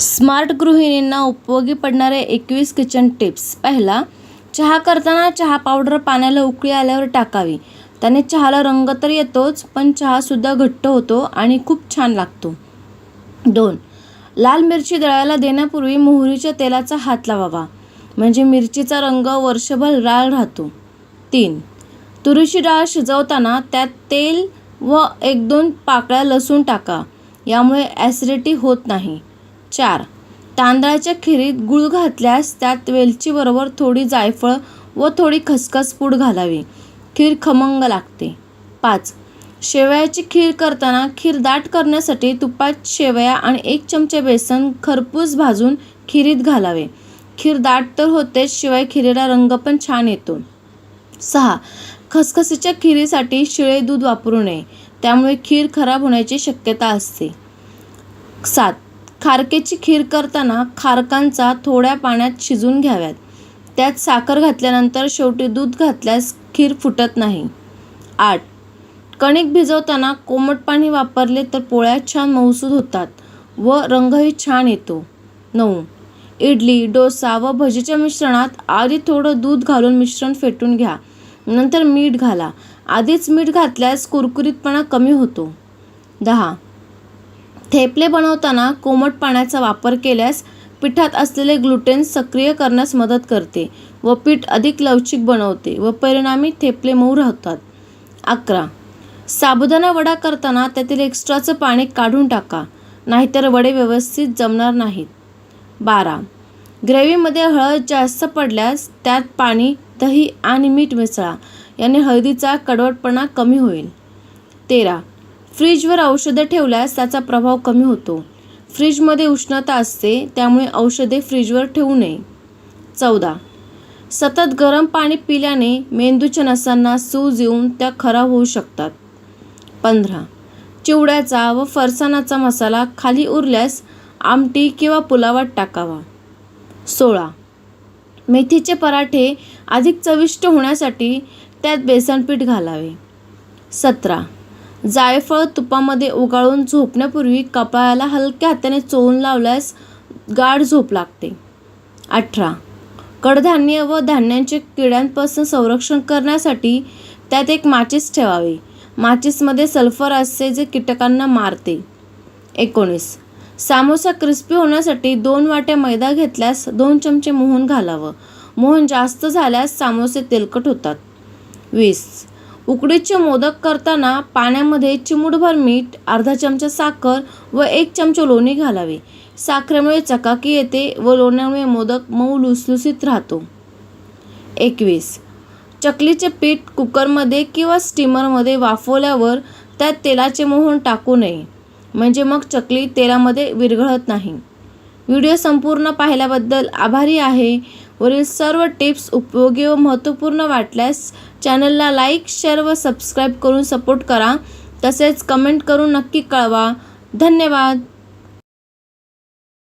Smart गृहिणींना उपयोगी पडणारे एकवीस किचन टिप्स. पहिला चहा करताना चहा पावडर पाण्याला उकळी आल्यावर टाकावी. त्याने चहाला रंग तर येतोच पण चहासुद्धा घट्ट होतो आणि खूप छान लागतो. दोन लाल मिरची दळायला देण्यापूर्वी मोहरीच्या तेलाचा हात लावावा. म्हणजे मिरचीचा रंग वर्षभर लाल राहतो. तीन तुरीची डाळ शिजवताना त्यात तेल व एक दोन पाकळ्या लसूण टाका. यामुळे ॲसिडिटी होत नाही. चार. तांदळाच्या खिरीत गूळ घातल्यास त्यात वेलचीबरोबर थोडी जायफळ व थोडी खसखस पूड घालावी. खीर खमंग लागते. पाच. शेवयाची खीर करताना खीर दाट करण्यासाठी तुपात शेवया आणि एक चमचे बेसन खरपूस भाजून खिरीत घालावे. खीर दाट तर होतेच शिवाय खिरीला रंग पण छान येतो. सहा. खसखसीच्या खिरीसाठी शिळे दूध वापरू नये. त्यामुळे खीर खराब होण्याची शक्यता असते. सात. खारकेची खीर करताना खारकांचा थोड्या पाण्यात शिजून घ्याव्यात. त्यात साखर घातल्यानंतर शेवटी दूध घातल्यास खीर फुटत नाही. आठ. कणिक भिजवताना कोमट पाणी वापरले तर पोळ्या छान मऊसूद होतात व रंगही छान येतो. नऊ. इडली डोसा व भजीच्या मिश्रणात आधी थोडं दूध घालून मिश्रण फेटून घ्या. नंतर मीठ घाला. आधीच मीठ घातल्यास कुरकुरीतपणा कमी होतो. दहा. थेपले बनवताना कोमट पाण्याचा वापर केल्यास पिठात असलेले ग्लुटेन सक्रिय करण्यास मदत करते व पीठ अधिक लवचिक बनवते व परिणामी थेपले मऊ राहतात. अकरा. साबुदाणा वडा करताना त्यातील एक्स्ट्राचं पाणी काढून टाका नाहीतर वडे व्यवस्थित जमणार नाहीत. बारा. ग्रेव्हीमध्ये हळद जास्त पडल्यास त्यात पाणी दही आणि मीठ मिसळा याने हळदीचा कडवटपणा कमी होईल. तेरा. फ्रीजवर औषधं ठेवल्यास त्याचा प्रभाव कमी होतो. फ्रीजमध्ये उष्णता असते त्यामुळे औषधे फ्रीजवर ठेवू नये. चौदा. सतत गरम पाणी पिल्याने मेंदूच्या नसांना सूज येऊन त्या खराब होऊ शकतात. पंधरा. चिवड्याचा व फरसाणाचा मसाला खाली उरल्यास आमटी किंवा पुलावात टाकावा. सोळा. मेथीचे पराठे अधिक चविष्ट होण्यासाठी त्यात बेसनपीठ घालावे. सतरा. जायफळ तुपामध्ये उगाळून झोपण्यापूर्वी कपाळाला हलक्या हाताने चोळून लावल्यास गाढ झोप लागते. अठरा. कडधान्य व धान्यांचे किड्यांपासून संरक्षण करण्यासाठी त्यात एक माचीस ठेवावे. माचीसमध्ये सल्फर असते जे कीटकांना मारते. एकोणीस. सामोसा क्रिस्पी होण्यासाठी दोन वाट्या मैदा घेतल्यास दोन चमचे मोहन घालावं. मोहन जास्त झाल्यास सामोसे तेलकट होतात. वीस. उकडीचे मोदक करताना पाण्यामध्ये चिमूटभर मीठ अर्धा चमचा साखर व एक चमचा लोणी घालावे. साखरेमुळे चकाकी येते व लोण्यामुळे मोदक मऊ लुसलुसीत राहतो. एकवीस. चकलीचे पीठ कुकरमध्ये किंवा स्टीमरमध्ये वाफवल्यावर त्यात तेलाचे मोहन टाकू नये. म्हणजे मग चकली तेलामध्ये विरघळत नाही. व्हिडिओ संपूर्ण पाहिल्याबद्दल आभारी आहे. वरील सर्व टिप्स उपयोगी व महत्त्वपूर्ण वाटल्यास चॅनलला लाईक शेअर व सबस्क्राईब करून सपोर्ट करा. तसेच कमेंट करून नक्की कळवा. धन्यवाद.